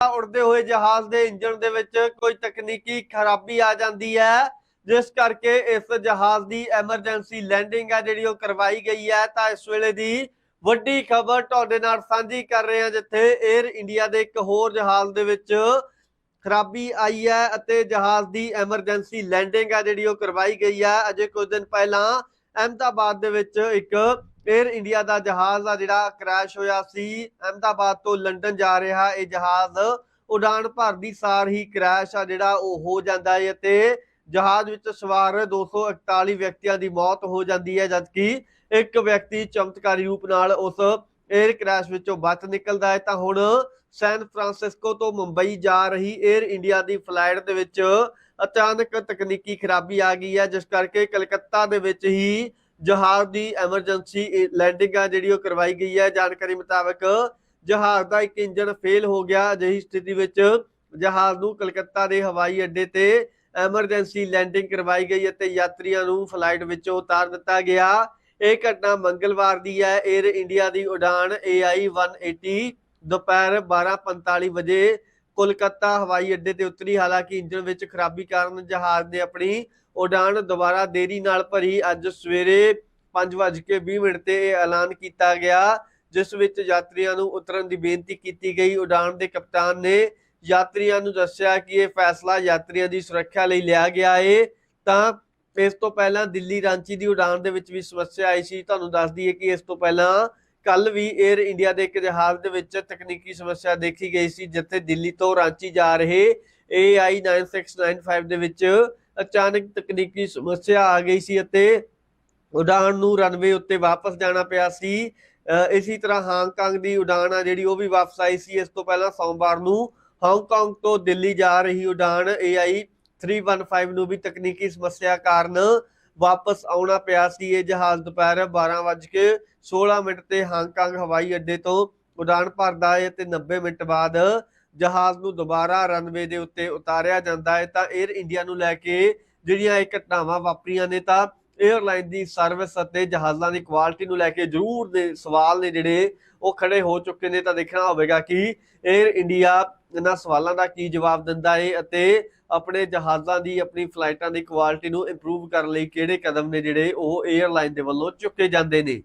ਉੜਦੇ ਹੋਏ ਜਹਾਜ਼ ਦੇ ਇੰਜਣ ਦੇ ਵਿੱਚ ਕੋਈ ਤਕਨੀਕੀ ਖਰਾਬੀ ਆ ਜਾਂਦੀ ਹੈ, ਜਿਸ ਕਰਕੇ ਇਸ ਜਹਾਜ਼ ਦੀ ਐਮਰਜੈਂਸੀ ਲੈਂਡਿੰਗ ਹੈ ਜਿਹੜੀ ਉਹ ਕਰਵਾਈ ਗਈ ਹੈ। ਤਾਂ ਇਸ ਵੇਲੇ ਦੀ ਵੱਡੀ ਖਬਰ ਤੁਹਾਡੇ ਨਾਲ ਸਾਂਝੀ ਕਰ ਰਹੇ ਹਾਂ, ਜਿੱਥੇ 에ਅਰ ਇੰਡੀਆ ਦੇ ਇੱਕ ਹੋਰ ਜਹਾਜ਼ ਦੇ ਵਿੱਚ ਖਰਾਬੀ ਆਈ ਹੈ ਅਤੇ ਜਹਾਜ਼ ਦੀ ਐਮਰਜੈਂਸੀ ਲੈਂਡਿੰਗ ਹੈ ਜਿਹੜੀ ਉਹ ਕਰਵਾਈ ਗਈ ਹੈ। ਅਜੇ ਕੁਝ ਦਿਨ ਪਹਿਲਾਂ ਅਹਿਮਦਾਬਾਦ ਦੇ ਵਿੱਚ ਇੱਕ ਏਅਰ ਇੰਡੀਆ ਦਾ ਜਹਾਜ਼ ਆ ਜਿਹੜਾ ਕ੍ਰੈਸ਼ ਹੋਇਆ ਸੀ, ਅਹਮਦਾਬਾਦ ਤੋਂ ਲੰਡਨ ਜਾ ਰਿਹਾ, ਇਹ ਜਹਾਜ਼ ਉਡਾਨ ਭਰਦੀ ਸਾਰ ਹੀ ਕ੍ਰੈਸ਼ ਆ ਜਿਹੜਾ ਉਹ ਹੋ ਜਾਂਦਾ ਹੈ ਤੇ ਜਹਾਜ਼ ਵਿੱਚ ਸਵਾਰ 241 ਵਿਅਕਤੀਆਂ ਦੀ ਮੌਤ ਹੋ ਜਾਂਦੀ ਹੈ, ਜਦਕਿ ਇੱਕ ਵਿਅਕਤੀ ਚਮਤਕਾਰੀ ਰੂਪ ਨਾਲ ਉਸ ਏਅਰ ਕ੍ਰੈਸ਼ ਵਿੱਚੋਂ ਬਚ ਨਿਕਲਦਾ ਹੈ। ਤਾਂ ਹੁਣ ਸੈਨ ਫਰਾਂਸਿਸਕੋ ਤੋਂ ਮੁੰਬਈ ਜਾ ਰਹੀ ਏਅਰ ਇੰਡੀਆ ਦੀ ਫਲਾਈਟ ਦੇ ਵਿੱਚ ਅਚਾਨਕ ਤਕਨੀਕੀ ਖਰਾਬੀ ਆ ਗਈ ਹੈ, ਜਿਸ ਕਰਕੇ ਕਲਕੱਤਾ ਦੇ ਵਿੱਚ ਹੀ ਜਹਾਜ਼ ਦੀ ਐਮਰਜੈਂਸੀ ਲੈਂਡਿੰਗ ਆ ਜਿਹੜੀ ਉਹ ਕਰਵਾਈ ਗਈ ਹੈ। ਜਾਣਕਾਰੀ ਮੁਤਾਬਕ ਜਹਾਜ਼ ਦਾ ਇੱਕ ਇੰਜਨ ਫੇਲ ਹੋ ਗਿਆ। ਅਜਿਹੀ ਸਥਿਤੀ ਵਿੱਚ ਜਹਾਜ਼ ਨੂੰ ਕਲਕੱਤਾ ਦੇ ਹਵਾਈ ਅੱਡੇ ਤੇ ਐਮਰਜੈਂਸੀ ਲੈਂਡਿੰਗ ਕਰਵਾਈ ਗਈ ਅਤੇ ਯਾਤਰੀਆਂ ਨੂੰ ਫਲਾਈਟ ਵਿੱਚੋਂ ਉਤਾਰ ਦਿੱਤਾ ਗਿਆ। ਇਹ ਘਟਨਾ ਮੰਗਲਵਾਰ ਦੀ ਹੈ। 에ਅਰ ਇੰਡੀਆ ਦੀ ਉਡਾਨ AI 180 ਦੁਪਹਿਰ 12:45 ਵਜੇ ਕੋਲਕਾਤਾ ਹਵਾਈ ਅੱਡੇ ਤੇ ਉਤਰੀ। ਹਾਲਾਂਕਿ ਇੰਜਨ ਵਿੱਚ ਖਰਾਬੀ ਕਾਰਨ ਜਹਾਜ਼ ਨੇ ਆਪਣੀ ਉਡਾਣ ਦੁਬਾਰਾ ਦੇਰੀ ਨਾਲ ਭਰੀ। ਅੱਜ ਸਵੇਰੇ 5:20 ਮਿੰਟ ਤੇ ਇਹ ਐਲਾਨ ਕੀਤਾ ਗਿਆ, ਜਿਸ ਵਿੱਚ ਯਾਤਰੀਆਂ ਨੂੰ ਉਤਰਨ ਦੀ ਬੇਨਤੀ ਕੀਤੀ ਗਈ। ਉਡਾਣ ਦੇ ਕਪਤਾਨ ਨੇ ਯਾਤਰੀਆਂ ਨੂੰ ਦੱਸਿਆ ਕਿ ਇਹ ਫੈਸਲਾ ਯਾਤਰੀਆਂ ਦੀ ਸੁਰੱਖਿਆ ਲਈ ਲਿਆ ਗਿਆ ਹੈ ਤਾਂ ਇਸ ਤੋਂ ਪਹਿਲਾਂ ਦਿੱਲੀ ਰਾਂਚੀ ਦੀ ਉਡਾਣ ਦੇ ਵਿੱਚ ਵੀ ਸਮੱਸਿਆ ਆਈ ਸੀ। ਤੁਹਾਨੂੰ ਦੱਸ ਦਈਏ ਕਿ ਇਸ ਤੋਂ ਪਹਿਲਾਂ ਕੱਲ ਵੀ 에ਅਰ ਇੰਡੀਆ ਦੇ ਇੱਕ ਜਹਾਜ਼ ਦੇ ਵਿੱਚ ਤਕਨੀਕੀ ਸਮੱਸਿਆ ਦੇਖੀ ਗਈ ਸੀ ਜਿੱਥੇ ਦਿੱਲੀ ਤੋਂ ਰਾਂਚੀ ਜਾ ਰਹੇ AI 9695 ਦੇ ਵਿੱਚ ਅਚਾਨਕ ਤਕਨੀਕੀ ਸਮੱਸਿਆ ਆ ਗਈ ਸੀ ਅਤੇ ਉਡਾਣ ਨੂੰ ਰਨਵੇ ਉੱਤੇ ਵਾਪਸ ਜਾਣਾ ਪਿਆ ਸੀ। ਅ, ਇਸੇ ਤਰ੍ਹਾਂ ਹਾਂਗਕਾਂਗ ਦੀ ਉਡਾਣ ਆ ਜਿਹੜੀ ਉਹ ਵੀ ਵਾਪਸ ਆਈ ਸੀ। ਇਸ ਤੋਂ ਪਹਿਲਾਂ ਸੋਮਵਾਰ ਨੂੰ ਹਾਂਗਕਾਂਗ ਤੋਂ ਦਿੱਲੀ ਜਾ ਰਹੀ ਉਡਾਨ AI 315 ਨੂੰ ਵੀ ਤਕਨੀਕੀ ਸਮੱਸਿਆ ਕਾਰਨ ਵਾਪਸ ਆਉਣਾ ਪਿਆ ਸੀ। ਇਹ ਜਹਾਜ਼ ਦੁਪਹਿਰ 12:16 ਮਿੰਟ ਤੇ ਹਾਂਗਕਾਂਗ ਹਵਾਈ ਅੱਡੇ ਤੋਂ ਉਡਾਨ ਭਰਦਾ ਹੈ ਤੇ 90 ਮਿੰਟ ਬਾਅਦ ਜਹਾਜ਼ ਨੂੰ ਦੁਬਾਰਾ ਰਨਵੇ ਦੇ ਉੱਤੇ ਉਤਾਰਿਆ ਜਾਂਦਾ ਹੈ। ਤਾਂ 에ਅਰ ਇੰਡੀਆ ਨੂੰ ਲੈ ਕੇ ਜਿਹੜੀਆਂ ਇਹ ਘਟਨਾਵਾਂ ਵਾਪਰੀਆਂ ਨੇ ਤਾਂ 에ਅਰਲਾਈਨ ਦੀ ਸਰਵਿਸ ਅਤੇ ਜਹਾਜ਼ਾਂ ਦੀ ਕੁਆਲਿਟੀ ਨੂੰ ਲੈ ਕੇ ਜ਼ਰੂਰ ਦੇ ਸਵਾਲ ਨੇ ਜਿਹੜੇ ਉਹ ਖੜੇ ਹੋ ਚੁੱਕੇ ਨੇ। ਤਾਂ ਦੇਖਣਾ ਹੋਵੇਗਾ ਕਿ 에ਅਰ ਇੰਡੀਆ ਇਹਨਾਂ ਸਵਾਲਾਂ ਦਾ ਕੀ ਜਵਾਬ ਦਿੰਦਾ ਏ ਅਤੇ ਆਪਣੇ ਜਹਾਜ਼ਾਂ ਦੀ, ਆਪਣੀ ਫਲਾਈਟਾਂ ਦੀ ਕੁਆਲਿਟੀ ਨੂੰ ਇੰਪਰੂਵ ਕਰਨ ਲਈ ਕਿਹੜੇ ਕਦਮ ਨੇ ਜਿਹੜੇ ਉਹ 에ਅਰਲਾਈਨ ਦੇ ਵੱਲੋਂ ਚੁੱਕੇ ਜਾਂਦੇ ਨੇ।